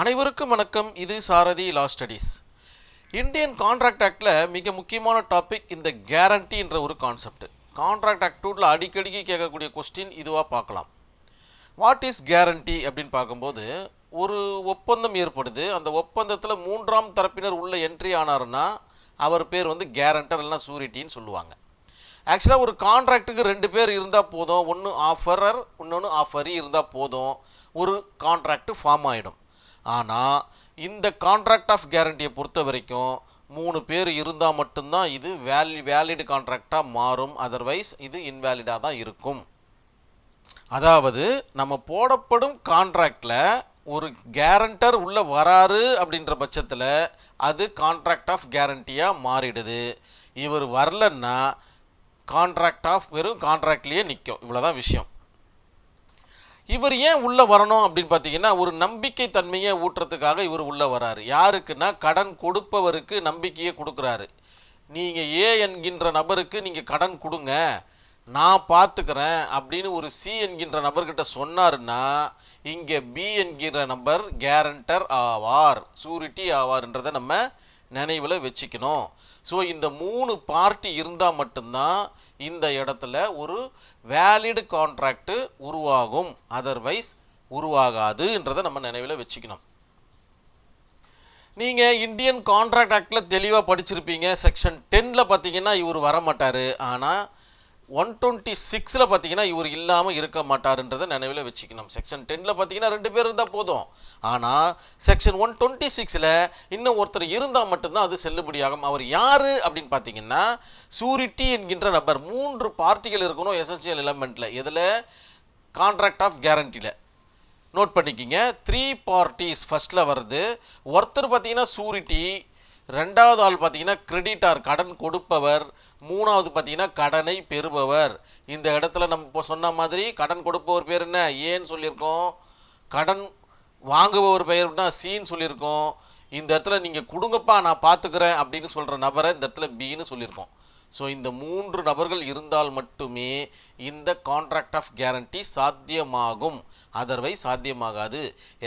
அனைவருக்கும் வணக்கம். இது Sarathi law studies Indian contract ஆக்டில் மிக முக்கியமான டாபிக் இந்த கேரண்டின்ற ஒரு கான்செப்ட் கான்ட்ராக்ட் ஆக்ட் டூவில் அடிக்கடிக்கு கேட்கக்கூடிய கொஸ்டின் இதுவாக பார்க்கலாம். வாட் இஸ் கேரண்டி அப்படின்னு பார்க்கும்போது ஒரு ஒப்பந்தம் ஏற்படுது. அந்த ஒப்பந்தத்தில் மூன்றாம் தரப்பினர் உள்ள என்ட்ரி ஆனாருன்னா அவர் பேர் வந்து கேரண்டர் இல்லைனா சூரிட்டின்னு சொல்லுவாங்க. ஆக்சுவலாக ஒரு கான்ட்ராக்ட்டுக்கு ரெண்டு பேர் இருந்தால் போதும். ஒன்று ஆஃபரர் இன்னொன்று ஆஃபரி இருந்தால் போதும். ஒரு கான்ட்ராக்ட் ஃபார்ம் ஆகிடும் ஆனால் இந்த கான்ட்ராக்ட் ஆஃப் கேரண்டியை பொறுத்த வரைக்கும் மூணு பேர் இருந்தால் மட்டும்தான் இது வேலி வேலிடு கான்ட்ராக்டாக மாறும். அதர்வைஸ் இது இன்வேலிடாக தான் இருக்கும். அதாவது நம்ம போடப்படும் கான்ட்ராக்டில் ஒரு கேரண்டர் உள்ளே வராரு அப்படின்ற பட்சத்தில் அது கான்ட்ராக்ட் ஆஃப் கேரண்டியாக மாறிடுது. இவர் வரலன்னா கான்ட்ராக்ட் ஆஃப் வெறும் கான்ட்ராக்ட்லேயே நிற்கும் இவ்வளோதான் விஷயம். இவர் ஏன் உள்ளே வரணும் அப்படின்னு பார்த்தீங்கன்னா ஒரு நம்பிக்கை தன்மையை ஊட்டுறதுக்காக இவர் உள்ளே வராரு. யாருக்குன்னா கடன் கொடுப்பவருக்கு நம்பிக்கையை கொடுக்குறாரு. நீங்கள் ஏ என்கின்ற நபருக்கு நீங்கள் கடன் கொடுங்க நான் பார்த்துக்கிறேன் அப்படின்னு ஒரு சி என்கின்ற நபர்கிட்ட சொன்னாருன்னா இங்கே பி என்கிற நபர் கேரண்டர் ஆவார். சூரிட்டி ஆவார்ன்றதை நம்ம நினைவில் வச்சுக்கணும். ஸோ இந்த மூணு பார்ட்டி இருந்தால் மட்டும்தான் இந்த இடத்துல ஒரு வேலிடு கான்ட்ராக்டு உருவாகும். அதர்வைஸ் உருவாகாதுன்றதை நம்ம நினைவில் வச்சுக்கணும். நீங்கள் இந்தியன் கான்ட்ராக்ட் ஆக்டில் தெளிவாக படிச்சிருப்பீங்க. செக்ஷன் டென்னில் பார்த்தீங்கன்னா இவர் வர மாட்டார் ஆனால் ஒன் டுவெண்ட்டி சிக்ஸில் பார்த்தீங்கன்னா இவர் இல்லாமல் இருக்க மாட்டாருன்றதை நினைவில் வச்சுக்கணும். செக்ஷன் டெனில் பார்த்தீங்கன்னா ரெண்டு பேர் இருந்தால் போதும். ஆனால் செக்ஷன் ஒன் டுவெண்ட்டி சிக்ஸில் இன்னும் ஒருத்தர் இருந்தால் மட்டும்தான் அது செல்லுபடியாகும். அவர் யார் அப்படின்னு பார்த்தீங்கன்னா சூரிட்டி என்கின்ற நபர். மூன்று பார்ட்டிகள் இருக்கணும் எசென்சியல் எலமெண்ட்டில் இதில் கான்ட்ராக்ட் ஆஃப் கேரண்டியில் நோட் பண்ணிக்கிங்க. த்ரீ பார்ட்டிஸ் ஃபஸ்ட்டில் வருது. ஒருத்தர் பார்த்தீங்கன்னா சூரிட்டி ரெண்டாவது ஆள் பார்த்தீங்கன்னா கிரெடிட்டார் கடன் கொடுப்பவர் மூணாவது பார்த்தீங்கன்னா கடனை பெறுபவர். இந்த இடத்துல நம்ம இப்போ சொன்ன மாதிரி கடன் கொடுப்பவர் பேர் என்ன? ஏன்னு சொல்லியிருக்கோம்? கடன் வாங்குபவர் பெயர்னா சீன்னு சொல்லியிருக்கோம். இந்த இடத்துல நீங்கள் கொடுங்கப்பா நான் பார்த்துக்கிறேன் அப்படின்னு சொல்கிற நபரை இந்த இடத்துல பின்னு சொல்லியிருக்கோம். ஸோ இந்த மூன்று நபர்கள் இருந்தால் மட்டுமே இந்த கான்ட்ராக்ட் ஆஃப் கேரண்டி சாத்தியமாகும். அதர்வைஸ் சாத்தியமாகாது.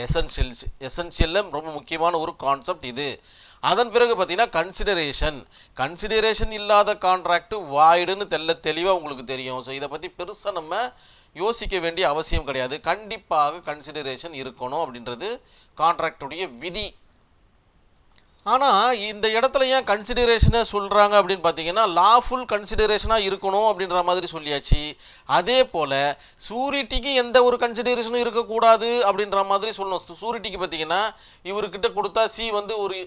எசென்ஷியல்ஸ் எசென்ஷியலில் ரொம்ப முக்கியமான ஒரு கான்செப்ட் இது. அதன் பிறகு பார்த்தீங்கன்னா கன்சிடரேஷன் கன்சிடரேஷன் இல்லாத கான்ட்ராக்ட் வாய்டுன்னு தெல்ல தெளிவாக உங்களுக்கு தெரியும். ஸோ இதை பற்றி பெருசாக நம்ம யோசிக்க வேண்டிய அவசியம் கிடையாது. கண்டிப்பாக கன்சிடரேஷன் இருக்கணும் அப்படின்றது கான்ட்ராக்டுடைய விதி. ஆனால் இந்த இடத்துல ஏன் கன்சிடரேஷனை சொல்கிறாங்க அப்படின்னு பார்த்தீங்கன்னா லாஃபுல் கன்சிடரேஷனாக இருக்கணும் அப்படின்ற மாதிரி சொல்லியாச்சு. அதே போல் சூரிட்டிக்கு எந்த ஒரு கன்சிடரேஷனும் இருக்கக்கூடாது அப்படின்ற மாதிரி சொல்லணும். சூரிட்டிக்கு பார்த்தீங்கன்னா இவர்கிட்ட கொடுத்தா சி வந்து ஒரு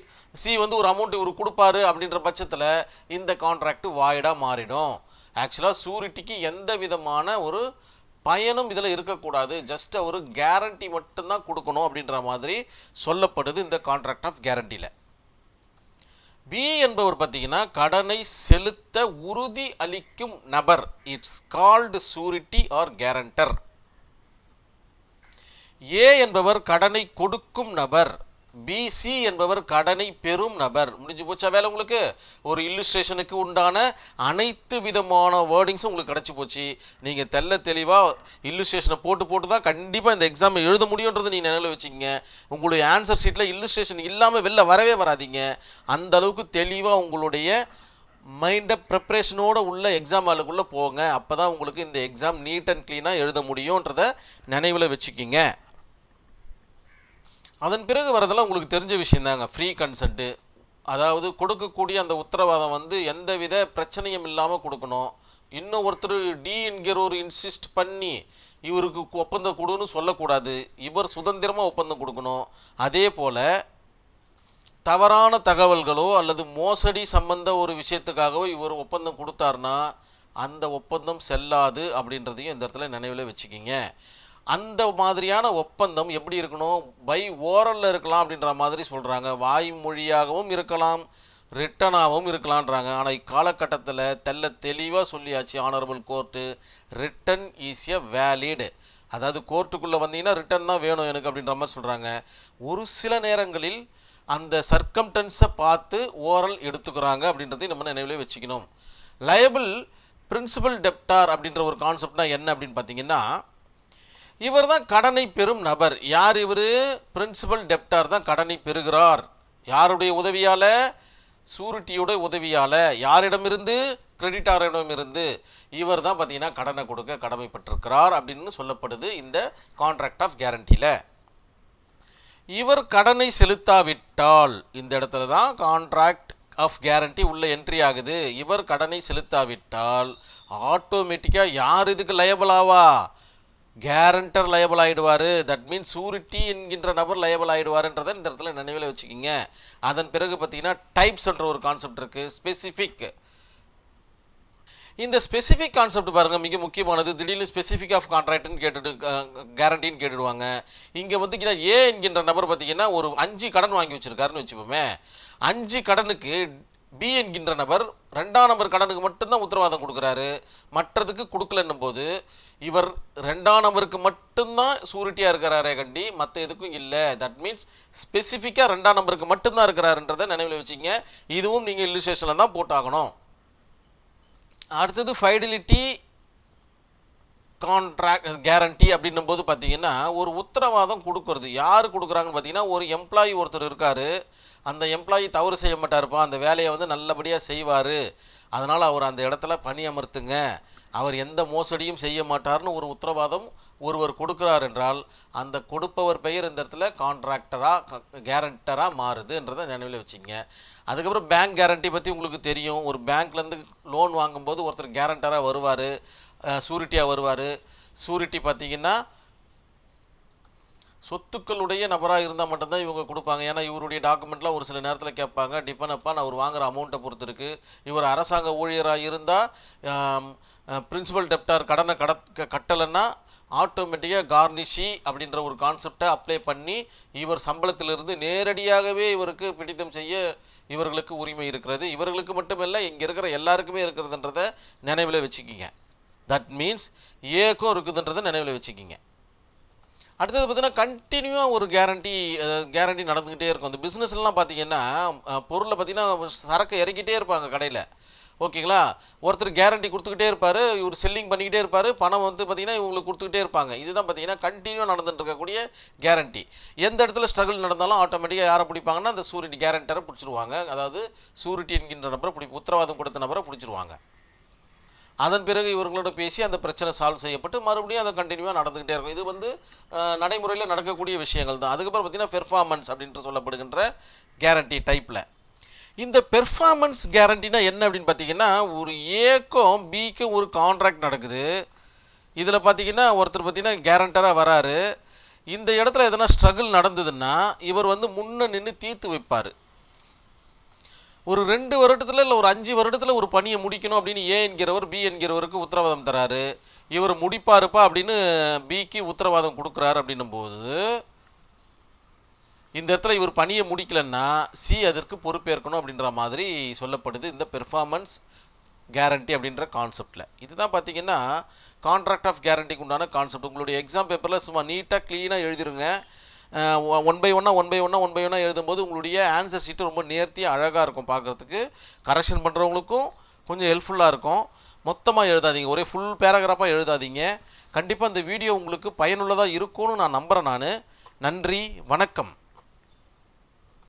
சி வந்து ஒரு அமௌண்ட் இவர் கொடுப்பாரு அப்படின்ற பட்சத்தில் இந்த கான்ட்ராக்ட் வாய்டாக மாறிடும். ஆக்சுவலாக சூரிட்டிக்கு எந்த விதமான ஒரு பயனும் இதில் இருக்கக்கூடாது. ஜஸ்ட் ஒரு கேரண்டி மட்டும்தான் கொடுக்கணும் அப்படின்ற மாதிரி சொல்லப்படுது இந்த கான்ட்ராக்ட் ஆஃப் கேரண்டியில் பி என்பவர் பார்த்தீங்கன்னா கடனை செலுத்த உறுதி அளிக்கும் நபர். It's called surety or guarantor A என்பவர் கடனை கொடுக்கும் நபர். பிசி என்பவர் கடனை பெறும் நபர். முடிஞ்சு போச்சா வேலை உங்களுக்கு? ஒரு இல்லுஸ்ட்ரேஷனுக்கு உண்டான அனைத்து விதமான வேர்டிங்ஸும் உங்களுக்கு கிடச்சி போச்சு. நீங்கள் தெல்ல தெளிவாக இல்லுஸ்ட்ரேஷனை போட்டு போட்டு தான் கண்டிப்பாக இந்த எக்ஸாம் எழுத முடியுன்றது நீங்கள் நினைவில் வச்சுக்கோங்க. உங்களுடைய ஆன்சர் ஷீட்டில் இல்லுஸ்ட்ரேஷன் இல்லாமல் வெளில வரவே வராதீங்க. அந்த அளவுக்கு தெளிவாக உங்களுடைய மைண்டை ப்ரிப்ரேஷனோடு உள்ள எக்ஸாம் ஆளுக்குள்ளே போங்க. அப்போ தான் உங்களுக்கு இந்த எக்ஸாம் நீட் அண்ட் க்ளீனாக எழுத முடியுன்றதை நினைவில் வச்சுக்கிங்க. அதன் பிறகு வரதெல்லாம் உங்களுக்கு தெரிஞ்ச விஷயந்தாங்க. ஃப்ரீ கன்சென்ட்டு அதாவது கொடுக்கக்கூடிய அந்த உத்தரவாதம் வந்து எந்தவித பிரச்சனையும் இல்லாமல் கொடுக்கணும். இன்னும் ஒருத்தர் டி என்கிற ஒரு இன்சிஸ்ட் பண்ணி இவருக்கு ஒப்பந்தம் கொடுன்னு சொல்லக்கூடாது. இவர் சுதந்திரமாக ஒப்பந்தம் கொடுக்கணும். அதே போல் தவறான தகவல்களோ அல்லது மோசடி சம்பந்த ஒரு விஷயத்துக்காகவோ இவர் ஒப்பந்தம் கொடுத்தாருன்னா அந்த ஒப்பந்தம் செல்லாது அப்படின்றதையும் இந்த இடத்துல நினைவில் வச்சுக்கிங்க. அந்த மாதிரியான ஒப்பந்தம் எப்படி இருக்கணும்? பை ஓரலில் இருக்கலாம் அப்படின்ற மாதிரி சொல்கிறாங்க வாய்மொழியாகவும் இருக்கலாம் ரிட்டனாகவும் இருக்கலான்றாங்க ஆனால் இக்காலகட்டத்தில் தெல்ல தெளிவாக சொல்லியாச்சு honourable court. Written is a valid. அதாவது கோர்ட்டுக்குள்ளே வந்தீங்கன்னா ரிட்டன் தான் வேணும் எனக்கு அப்படின்ற மாதிரி சொல்கிறாங்க ஒரு சில நேரங்களில் அந்த சர்க்கம்டன்ஸை பார்த்து ஓரல் எடுத்துக்கிறாங்க அப்படின்றதையும் நம்ம நினைவிலே வச்சுக்கணும். லயபிள் பிரின்சிபல் டெப்டார் அப்படின்ற ஒரு கான்செப்ட்னா என்ன அப்படின்னு பார்த்தீங்கன்னா இவர் தான் கடனை பெறும் நபர். யார் இவர்? பிரின்சிபல் டெப்டார் தான் கடனை பெறுகிறார். யாருடைய உதவியால்? சூரிட்டியோட உதவியால். யாரிடமிருந்து? கிரெடிட்டாரிடமிருந்து இவர் தான் பார்த்தீங்கன்னா கடனை கொடுக்க கடமைப்பட்டிருக்கிறார் அப்படின்னு சொல்லப்படுது இந்த கான்ட்ராக்ட் ஆஃப் கேரண்டியில் இவர் கடனை செலுத்தாவிட்டால் இந்த இடத்துல தான் கான்ட்ராக்ட் ஆஃப் கேரண்டி உள்ள என்ட்ரி ஆகுது. இவர் கடனை செலுத்தாவிட்டால் ஆட்டோமேட்டிக்காக யார் இதுக்கு லயபிள் ஆவா? கேரண்டர் லயபிள் ஆகிடுவார் தட் மீன்ஸ் சூரிட்டி என்கின்ற நபர் லயபிள் ஆகிடுவாருன்றதை இந்த இடத்துல நினைவில் வச்சுக்கிங்க. அதன் பிறகு பார்த்தீங்கன்னா டைப்ஸ்ன்ற ஒரு கான்செப்ட் இருக்குது ஸ்பெசிஃபிக் இந்த ஸ்பெசிஃபிக் கான்செப்ட் பாருங்க மிக முக்கியமானது. திடீர்னு ஸ்பெசிஃபிக் ஆஃப் கான்ட்ராக்ட்னு கேட்டுட்டு கேரண்டின்னு கேட்டுடுவாங்க. இங்கே வந்துக்கினா ஏ என்கின்ற நபர் பார்த்தீங்கன்னா ஒரு அஞ்சு கடன் வாங்கி வச்சிருக்காருன்னு வச்சுப்போமே. அஞ்சு கடனுக்கு பி என்கின்ற நபர் ரெண்டாம் நம்பர் கடனுக்கு மட்டும்தான் உத்தரவாதம் கொடுக்குறாரு. மற்றதுக்கு கொடுக்கலன்னும் போது இவர் ரெண்டாம் நம்பருக்கு மட்டும்தான் சூரிட்டியாக இருக்கிறாரே கண்டி மற்ற எதுக்கும் இல்லை. தட் மீன்ஸ் ஸ்பெசிஃபிக்காக ரெண்டாம் நம்பருக்கு மட்டும்தான் இருக்கிறாருன்றதை நினைவில் வச்சுங்க இதுவும் நீங்கள் இல்லுஸ்ட்ரேஷனில் தான் போட்டாகணும். அடுத்தது ஃபைடிலிட்டி கான்ட்ராக்ட் கேரண்டி அப்படின்னும் போது பார்த்தீங்கன்னா ஒரு உத்தரவாதம் கொடுக்கறது. யார் கொடுக்குறாங்கன்னு பார்த்தீங்கன்னா ஒரு எம்ப்ளாயி ஒருத்தர் இருக்கார். அந்த எம்ப்ளாயி தவறு செய்ய மாட்டார்ப்பா. அந்த வேலையை வந்து நல்லபடியாக செய்வார். அதனால் அவர் அந்த இடத்துல பணி அமர்த்துங்க. அவர் எந்த மோசடியும் செய்ய மாட்டார்னு ஒரு உத்தரவாதம் ஒருவர் கொடுக்குறார் என்றால் அந்த கொடுப்பவர் பெயர் இந்த இடத்துல கான்ட்ராக்டராக கேரண்டராக மாறுதுன்றதை நினைவில் வச்சுங்க. அதுக்கப்புறம் பேங்க் கேரண்டி பற்றி உங்களுக்கு தெரியும். ஒரு பேங்க்லேருந்து லோன் வாங்கும்போது ஒருத்தர் கேரண்டராக வருவார். சூரிட்டியாக வருவார். சூரிட்டி பார்த்தீங்கன்னா சொத்துக்களுடைய நபராக இருந்தால் மட்டும்தான் இவங்க கொடுப்பாங்க. ஏன்னா இவருடைய டாக்குமெண்ட்லாம் ஒரு சில நேரத்தில் கேட்பாங்க டிபெண்ட் அப்பான் அவர் வாங்குகிற அமௌண்ட்டை பொறுத்து இருக்குது இவர் அரசாங்க ஊழியராக இருந்தால் பிரின்சிபல் டெப்டார் கடனை கட கட்டலைன்னா ஆட்டோமேட்டிக்காக கார்னிஷி அப்படின்ற ஒரு கான்செப்டை அப்ளை பண்ணி இவர் சம்பளத்திலிருந்து நேரடியாகவே இவருக்கு பிடித்தம் செய்ய இவர்களுக்கு உரிமை இருக்கிறது. இவர்களுக்கு மட்டுமல்ல இங்கே இருக்கிற எல்லாருக்குமே இருக்கிறதுன்றதை நினைவில் வச்சுக்கிங்க. தட் மீன்ஸ் ஏக்கும் இருக்குதுன்றதை நினைவில் வச்சுக்கிங்க. அடுத்தது பார்த்தீங்கன்னா கண்டினியூவாக ஒரு கேரண்டி கேரண்டி நடந்துக்கிட்டே இருக்கும். இந்த பிஸ்னஸ்லாம் பார்த்தீங்கன்னா பொருளை பார்த்தீங்கன்னா சரக்கு இறக்கிட்டே இருப்பாங்க கடையில். ஓகேங்களா? ஒருத்தர் கேரண்டி கொடுத்துக்கிட்டே இருப்பார் இவர் செல்லிங் பண்ணிக்கிட்டே இருப்பார் பணம் வந்து பார்த்தீங்கன்னா இவங்களுக்கு கொடுத்துக்கிட்டே இருப்பாங்க. இதுதான் பார்த்தீங்கன்னா கண்டினியூ நடந்துட்டு இருக்கக்கூடிய கேரண்டி எந்த இடத்துல ஸ்ட்ரகிள் நடந்தாலும் ஆட்டோமேட்டிக்காக யாரை பிடிப்பாங்கன்னா அந்த சூரிட்டி கேரண்டரை பிடிச்சிருவாங்க. அதாவது சூரிட்டி என்கின்ற நபரை பிடி உத்தரவாதம் கொடுத்த நபரை பிடிச்சிருவாங்க. அதன் பிறகு இவர்களோட பேசி அந்த பிரச்சனை சால்வ் செய்யப்பட்டு மறுபடியும் அதை கண்டினியூவாக நடந்துக்கிட்டே இருக்கும். இது வந்து நடைமுறையில் நடக்கக்கூடிய விஷயங்கள் தான். அதுக்கப்புறம் பார்த்தீங்கன்னா பெர்ஃபார்மன்ஸ் அப்படின்ட்டு சொல்லப்படுகின்ற கேரண்டி டைப்பில் இந்த பெர்ஃபார்மன்ஸ் கேரண்டினா என்ன அப்படின்னு பார்த்தீங்கன்னா ஒரு ஏக்கும் பிக்கும் ஒரு கான்ட்ராக்ட் நடக்குது. இதில் பார்த்தீங்கன்னா ஒருத்தர் பார்த்தீங்கன்னா கேரண்டராக வராரு. இந்த இடத்துல எதனா ஸ்ட்ரகிள் நடந்ததுன்னா இவர் வந்து முன்னே நின்று தீர்த்து வைப்பார். ஒரு ரெண்டு வருடத்தில் இல்லை ஒரு அஞ்சு வருடத்தில் ஒரு பணியை முடிக்கணும் அப்படின்னு ஏ என்கிறவர் பி என்கிறவருக்கு உத்தரவாதம் தராரு. இவர் முடிப்பாருப்பா அப்படின்னு பிக்கு உத்தரவாதம் கொடுக்குறாரு அப்படின்னும் போது இந்த இடத்துல இவர் பணியை முடிக்கலன்னா சி அதற்கு பொறுப்பேற்கணும் அப்படின்ற மாதிரி சொல்லப்படுது இந்த பெர்ஃபார்மன்ஸ் கேரண்டி அப்படின்ற கான்செப்டில் இதுதான் பார்த்தீங்கன்னா கான்ட்ராக்ட் ஆஃப் கேரண்டிக்கு உண்டான கான்செப்ட் உங்களுடைய எக்ஸாம் பேப்பரில் சும்மா நீட்டாக க்ளீனாக எழுதிருங்க. ஒன் பை ஒன்னாக ஒன் பை ஒன்னாக ஒன் பை ஒன்னாக எழுதும்போது உங்களுடைய ஆன்சர் ஷீட்டு ரொம்ப நேர்த்தியாக அழகாக இருக்கும் பார்க்குறதுக்கு. கரெக்ஷன் பண்ணுறவங்களுக்கும் கொஞ்சம் ஹெல்ப்ஃபுல்லாக இருக்கும். மொத்தமாக எழுதாதீங்க. ஒரே ஃபுல் பேராகிராஃபாக எழுதாதீங்க. கண்டிப்பாக இந்த வீடியோ உங்களுக்கு பயனுள்ளதாக இருக்கும்னு நான் நம்புகிறேன் நான். நன்றி வணக்கம்.